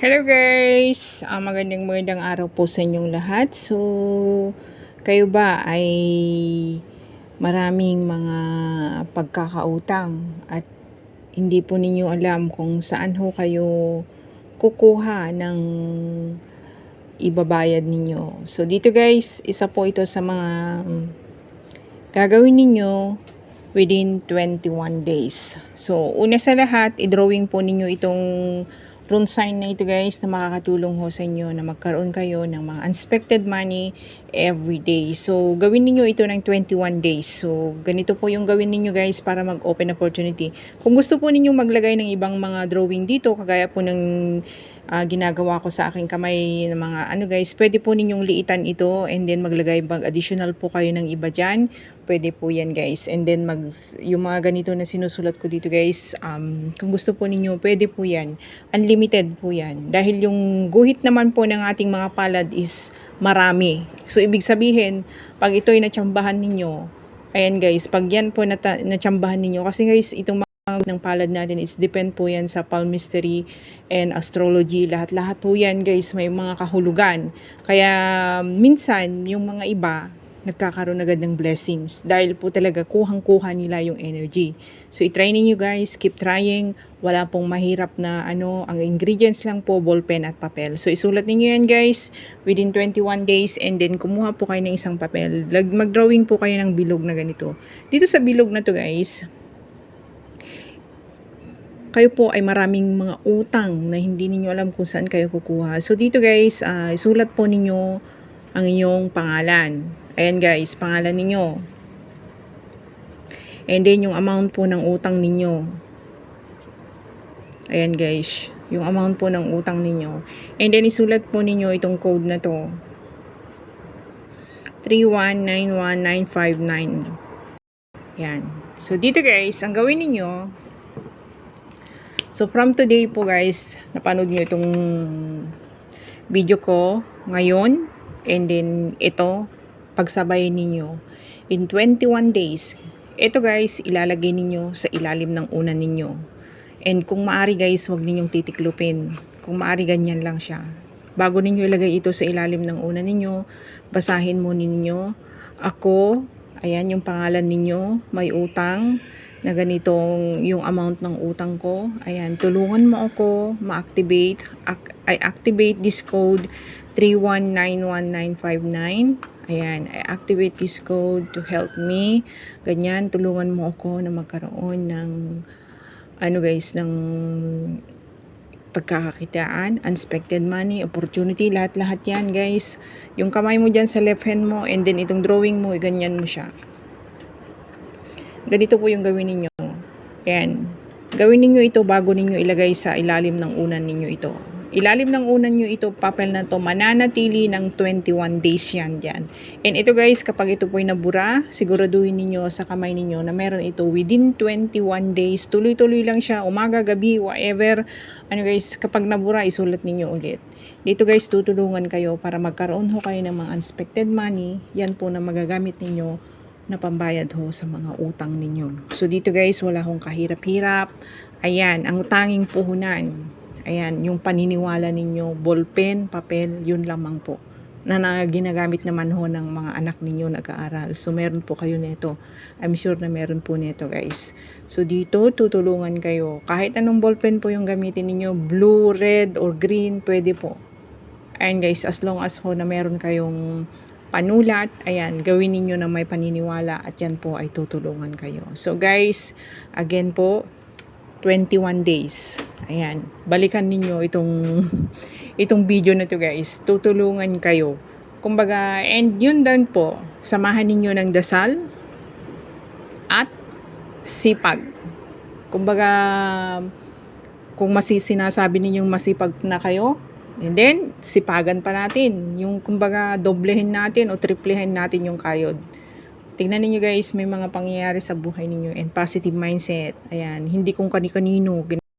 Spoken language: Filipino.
Hello guys! Ah, magandang magandang araw po sa inyong lahat. So, kayo ba ay maraming mga pagkakautang at hindi po ninyo alam kung saan ho kayo kukuha ng ibabayad ninyo. So, dito guys, isa po ito sa mga mm, gagawin ninyo within 21 days. So, una sa lahat, i-drawing po ninyo itong rune sign na ito guys na makakatulong ho sa inyo na magkaroon kayo ng mga unexpected money every day. So, gawin ninyo ito ng 21 days. So, ganito po yung gawin ninyo guys para mag-open opportunity. Kung gusto po ninyong maglagay ng ibang mga drawing dito, kagaya po ng ah, ginagawa ko sa aking kamay ng mga ano guys, pwede po ninyong liitan ito and then maglagay mag additional po kayo ng iba dyan. Pwede po yan guys. And then mag, yung mga ganito na sinusulat ko dito guys, um, kung gusto po ninyo, pwede po yan. Unlimited po yan. Dahil yung guhit naman po ng ating mga palad is marami. So, ibig sabihin, pag ito'y natsambahan ninyo, ayan guys, pag yan po nata- natsambahan ninyo, kasi guys, itong ng palad natin is depend po yan sa palmistry and astrology. Lahat-lahat po yan guys, may mga kahulugan. Kaya minsan, yung mga iba, nagkakaroon agad ng blessings dahil po talaga kuhang-kuha nila yung energy. So, itry ninyo guys, keep trying. Wala pong mahirap na ano, ang ingredients lang po, ballpen at papel. So, isulat ninyo yan guys within 21 days and then kumuha po kayo ng isang papel. Mag-drawing po kayo ng bilog na ganito. Dito sa bilog na to guys, kayo po ay maraming mga utang na hindi ninyo alam kung saan kayo kukuha. So dito guys, ah, isulat po ninyo ang inyong pangalan. Ayan guys, pangalan ninyo. And then yung amount po ng utang ninyo. Ayan guys, yung amount po ng utang ninyo. And then isulat po ninyo itong code na to. 3191959. Yan. So dito guys, ang gawin ninyo, So from today po guys, napanood nyo itong video ko ngayon and then ito, pagsabayin ninyo in 21 days. Ito guys, ilalagay ninyo sa ilalim ng unan ninyo. And kung maari guys, wag ninyong titiklupin. Kung maari ganyan lang siya. Bago ninyo ilagay ito sa ilalim ng unan ninyo, basahin mo ninyo, ako, ayan yung pangalan ninyo, may utang, na ganitong yung amount ng utang ko. Ayan, tulungan mo ako ma-activate. Ac- I activate this code 3191959. Ayan, I activate this code to help me. Ganyan, tulungan mo ako na magkaroon ng ano guys, ng pagkakakitaan, unexpected money, opportunity, lahat-lahat yan guys. Yung kamay mo dyan sa left hand mo and then itong drawing mo, ganyan mo siya ganito po yung gawin ninyo. Ayan. Gawin ninyo ito bago ninyo ilagay sa ilalim ng unan ninyo ito. Ilalim ng unan nyo ito, papel na to, mananatili ng 21 days yan dyan. And ito guys, kapag ito po'y nabura, siguraduhin ninyo sa kamay ninyo na meron ito within 21 days. Tuloy-tuloy lang siya, umaga, gabi, whatever. Ano guys, kapag nabura, isulat ninyo ulit. Dito guys, tutulungan kayo para magkaroon ho kayo ng mga unexpected money. Yan po na magagamit ninyo na pambayad ho sa mga utang ninyo. So dito guys, wala hong kahirap-hirap. Ayan, ang tanging puhunan. Ayan, yung paniniwala ninyo, ballpen, papel, yun lamang po na, na ginagamit naman ho ng mga anak ninyo nag-aaral. So, meron po kayo nito. I'm sure na meron po nito, guys. So, dito, tutulungan kayo. Kahit anong ballpen po yung gamitin ninyo, blue, red, or green, pwede po. Ayan, guys, as long as ho na meron kayong panulat, ayan, gawin ninyo na may paniniwala at yan po ay tutulungan kayo. So guys, again po, 21 days. Ayan, balikan ninyo itong itong video na to guys. Tutulungan kayo. Kumbaga, and yun din po, samahan ninyo ng dasal at sipag. Kumbaga, kung masisinasabi ninyong masipag na kayo, And then, sipagan pa natin. Yung, kumbaga, doblehin natin o triplehin natin yung kayod. Tingnan niyo guys, may mga pangyayari sa buhay ninyo and positive mindset. Ayan, hindi kung kani-kanino